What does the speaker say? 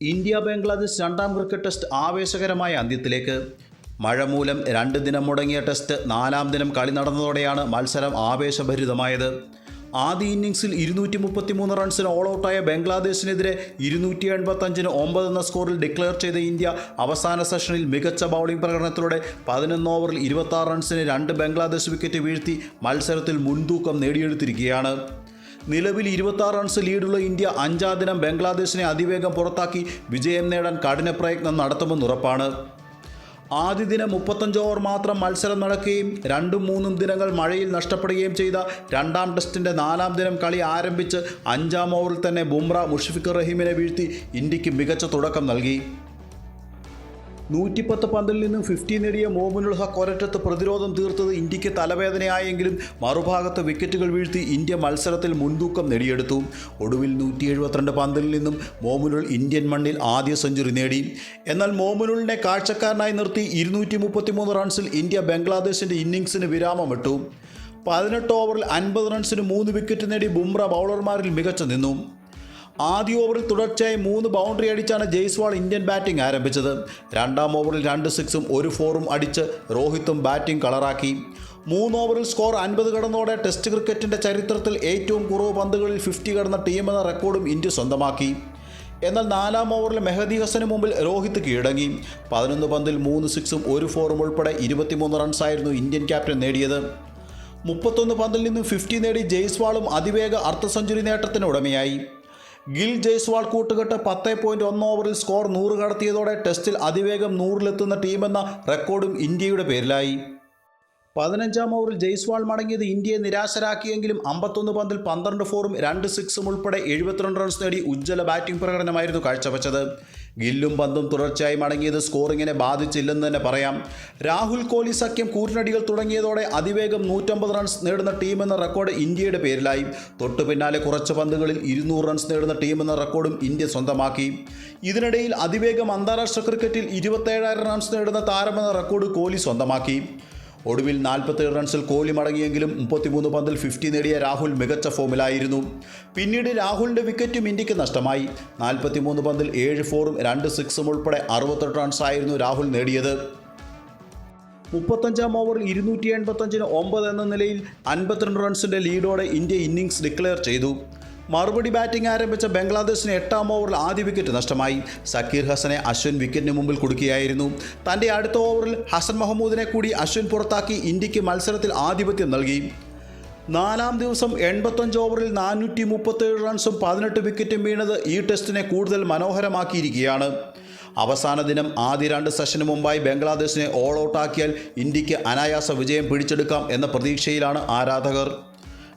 India Bangladesh രണ്ടാം cricket test ആവേശകരമായ അന്ത്യത്തിലേക്ക്. മഴ മൂലം രണ്ട് ദിനം മുടങ്ങിയ ടെസ്റ്റ് നാലാം ദിനം കളി നടന്നതോടെയാണ് മത്സരം ആവേശഭരിതമായത്. ആദ്യ ഇന്നിംഗ്സിൽ ഇരുന്നൂറ്റി മുപ്പത്തിമൂന്ന് റൺസിന് ഓൾ ഔട്ടായ ബംഗ്ലാദേശിനെതിരെ ഇരുന്നൂറ്റി എൺപത്തഞ്ചിന് ഒമ്പത് എന്ന സ്കോറിൽ ഡിക്ലെയർ ചെയ്ത ഇന്ത്യ അവസാന സെഷനിൽ മികച്ച ബൗളിംഗ് പ്രകടനത്തിലൂടെ പതിനൊന്ന് ഓവറിൽ ഇരുപത്തി റൺസിന് രണ്ട് ബംഗ്ലാദേശ് വിക്കറ്റ് വീഴ്ത്തി മത്സരത്തിൽ മുൻതൂക്കം നേടിയെടുത്തിരിക്കുകയാണ്. നിലവിൽ ഇരുപത്തി റൺസ് ലീഡുള്ള ഇന്ത്യ അഞ്ചാം ദിനം ബംഗ്ലാദേശിനെ അതിവേഗം പുറത്താക്കി വിജയം നേടാൻ കഠിന പ്രയത്നം നടത്തുമെന്നുറപ്പാണ് ആദ്യ ദിനം മുപ്പത്തഞ്ച് ഓവർ മാത്രം മത്സരം നടക്കുകയും രണ്ടും മൂന്നും ദിനങ്ങൾ മഴയിൽ നഷ്ടപ്പെടുകയും ചെയ്ത രണ്ടാം ടെസ്റ്റിന്റെ നാലാം ദിനം കളി ആരംഭിച്ച് അഞ്ചാം ഓവറിൽ തന്നെ ബുംറ മുഷഫിഖുർ റഹീമിനെ വീഴ്ത്തി ഇന്ത്യയ്ക്ക് മികച്ച തുടക്കം നൽകി. നൂറ്റിപ്പത്ത് പന്തിൽ നിന്നും ഫിഫ്റ്റി നേടിയ മോമിനുൽ ഹക്ക് ഒരറ്റത്ത് പ്രതിരോധം തീർത്തത് ഇന്ത്യയ്ക്ക് തലവേദനയായെങ്കിലും മറുഭാഗത്ത് വിക്കറ്റുകൾ വീഴ്ത്തി ഇന്ത്യ മത്സരത്തിൽ മുൻതൂക്കം നേടിയെടുത്തു. ഒടുവിൽ നൂറ്റി എഴുപത്തിരണ്ട് പന്തിൽ നിന്നും മോമിനുൾ ഇന്ത്യൻ മണ്ണിൽ ആദ്യ സെഞ്ചുറി നേടി. എന്നാൽ മോമിനുളിനെ കാഴ്ചക്കാരനായി നിർത്തി ഇരുന്നൂറ്റി മുപ്പത്തിമൂന്ന് റൺസിൽ ഇന്ത്യ ബംഗ്ലാദേശിന്റെ ഇന്നിംഗ്സിന് വിരാമമിട്ടു. പതിനെട്ട് ഓവറിൽ അൻപത് റൺസിന് മൂന്ന് വിക്കറ്റ് നേടി ബുംറ ബൗളർമാരിൽ മികച്ചു നിന്നു. ആദ്യ ഓവറിൽ തുടർച്ചയായി മൂന്ന് ബൗണ്ടറി അടിച്ചാണ് ജയ്സ്വാൾ ഇന്ത്യൻ ബാറ്റിംഗ് ആരംഭിച്ചത്. രണ്ടാം ഓവറിൽ രണ്ട് സിക്സും ഒരു ഫോറും അടിച്ച് രോഹിത്തും ബാറ്റിംഗ് കളറാക്കി. മൂന്ന് ഓവറിൽ സ്കോർ അൻപത് കടന്നതോടെ ടെസ്റ്റ് ക്രിക്കറ്റിന്റെ ചരിത്രത്തിൽ ഏറ്റവും കുറവ് പന്തുകളിൽ ഫിഫ്റ്റി കടന്ന ടീമെന്ന റെക്കോർഡും ഇന്ത്യ സ്വന്തമാക്കി. എന്നാൽ നാലാം ഓവറിൽ മെഹദി ഹസന് മുമ്പിൽ രോഹിത് കീഴടങ്ങി. പതിനൊന്ന് പന്തിൽ മൂന്ന് സിക്സും ഒരു ഫോറും ഉൾപ്പെടെ ഇരുപത്തിമൂന്ന് റൺസായിരുന്നു ഇന്ത്യൻ ക്യാപ്റ്റൻ നേടിയത്. മുപ്പത്തൊന്ന് പന്തിൽ നിന്നും ഫിഫ്റ്റി നേടി ജയ്സ്വാളും അതിവേഗ അർദ്ധ സെഞ്ചുറി നേട്ടത്തിന് ഉടമയായി. ഗിൽ ജയ്സ്വാൾ കൂട്ടുകെട്ട് പത്ത് പോയിന്റ് ഒന്ന് ഓവറിൽ സ്കോർ നൂറ് കടത്തിയതോടെ ടെസ്റ്റിൽ അതിവേഗം നൂറിലെത്തുന്ന ടീമെന്ന റെക്കോർഡും ഇന്ത്യയുടെ പേരിലായി. പതിനഞ്ചാം ഓവറിൽ ജയ്സ്വാൾ മടങ്ങിയത് ഇന്ത്യയെ നിരാശരാക്കിയെങ്കിലും അമ്പത്തൊന്ന് പന്തിൽ പന്ത്രണ്ട് ഫോറും രണ്ട് സിക്സും ഉൾപ്പെടെ എഴുപത്തിരണ്ട് റൺസ് നേടി ഉജ്ജ്വല ബാറ്റിംഗ് പ്രകടനമായിരുന്നു കാഴ്ചവെച്ചത്. ഗില്ലും പന്തും തുടർച്ചയായി മടങ്ങിയത് സ്കോറിങ്ങിനെ ബാധിച്ചില്ലെന്ന് തന്നെ പറയാം. രാഹുൽ കോഹ്ലി സഖ്യം കൂറ്റിനടികൾ തുടങ്ങിയതോടെ അതിവേഗം നൂറ്റമ്പത് റൺസ് നേടുന്ന ടീമെന്ന റെക്കോർഡ് ഇന്ത്യയുടെ പേരിലായി. തൊട്ടു പിന്നാലെ കുറച്ച് പന്തുകളിൽ ഇരുന്നൂറ് റൺസ് നേടുന്ന ടീമെന്ന റെക്കോർഡും ഇന്ത്യ സ്വന്തമാക്കി. ഇതിനിടയിൽ അതിവേഗം അന്താരാഷ്ട്ര ക്രിക്കറ്റിൽ ഇരുപത്തേഴായിരം റൺസ് നേടുന്ന താരമെന്ന റെക്കോർഡ് കോഹ്ലി സ്വന്തമാക്കി. ഒടുവിൽ നാൽപ്പത്തേഴ് റൺസിൽ കോഹ്ലി മടങ്ങിയെങ്കിലും മുപ്പത്തിമൂന്ന് പന്തിൽ ഫിഫ്റ്റി നേടിയ രാഹുൽ മികച്ച ഫോമിലായിരുന്നു. പിന്നീട് രാഹുലിന്റെ വിക്കറ്റും ഇന്ത്യയ്ക്ക് നഷ്ടമായി. നാൽപ്പത്തിമൂന്ന് പന്തിൽ ഏഴ് ഫോറും രണ്ട് സിക്സും ഉൾപ്പെടെ അറുപത്തെട്ട് റൺസായിരുന്നു രാഹുൽ നേടിയത്. മുപ്പത്തഞ്ചാം ഓവറിൽ ഇരുന്നൂറ്റി എൺപത്തഞ്ചിന് ഒമ്പത് എന്ന നിലയിൽ അൻപത്തിരണ്ട് റൺസിന്റെ ലീഡോടെ ഇന്ത്യ ഇന്നിങ്സ് ഡിക്ലെയർ ചെയ്തു. മറുപടി ബാറ്റിംഗ് ആരംഭിച്ച ബംഗ്ലാദേശിന് എട്ടാം ഓവറിൽ ആദ്യ വിക്കറ്റ് നഷ്ടമായി. സക്കീർ ഹസനെ അശ്വിൻ വിക്കറ്റിന് മുമ്പിൽ കൊടുക്കുകയായിരുന്നു. തന്റെ അടുത്ത ഓവറിൽ ഹസൻ മഹമ്മൂദിനെ കൂടി അശ്വിൻ പുറത്താക്കി ഇന്ത്യയ്ക്ക് മത്സരത്തിൽ ആധിപത്യം നൽകി. നാലാം ദിവസം എൺപത്തഞ്ച് ഓവറിൽ നാനൂറ്റി മുപ്പത്തേഴ് റൺസും പതിനെട്ട് വിക്കറ്റും വീണത് ഈ ടെസ്റ്റിനെ കൂടുതൽ മനോഹരമാക്കിയിരിക്കുകയാണ്. അവസാന ദിനം ആദ്യ രണ്ട് സെഷന് മുമ്പായി ബംഗ്ലാദേശിനെ ഓൾ ഔട്ടാക്കിയാൽ ഇന്ത്യയ്ക്ക് അനായാസ വിജയം പിടിച്ചെടുക്കാം എന്ന പ്രതീക്ഷയിലാണ് ആരാധകർ.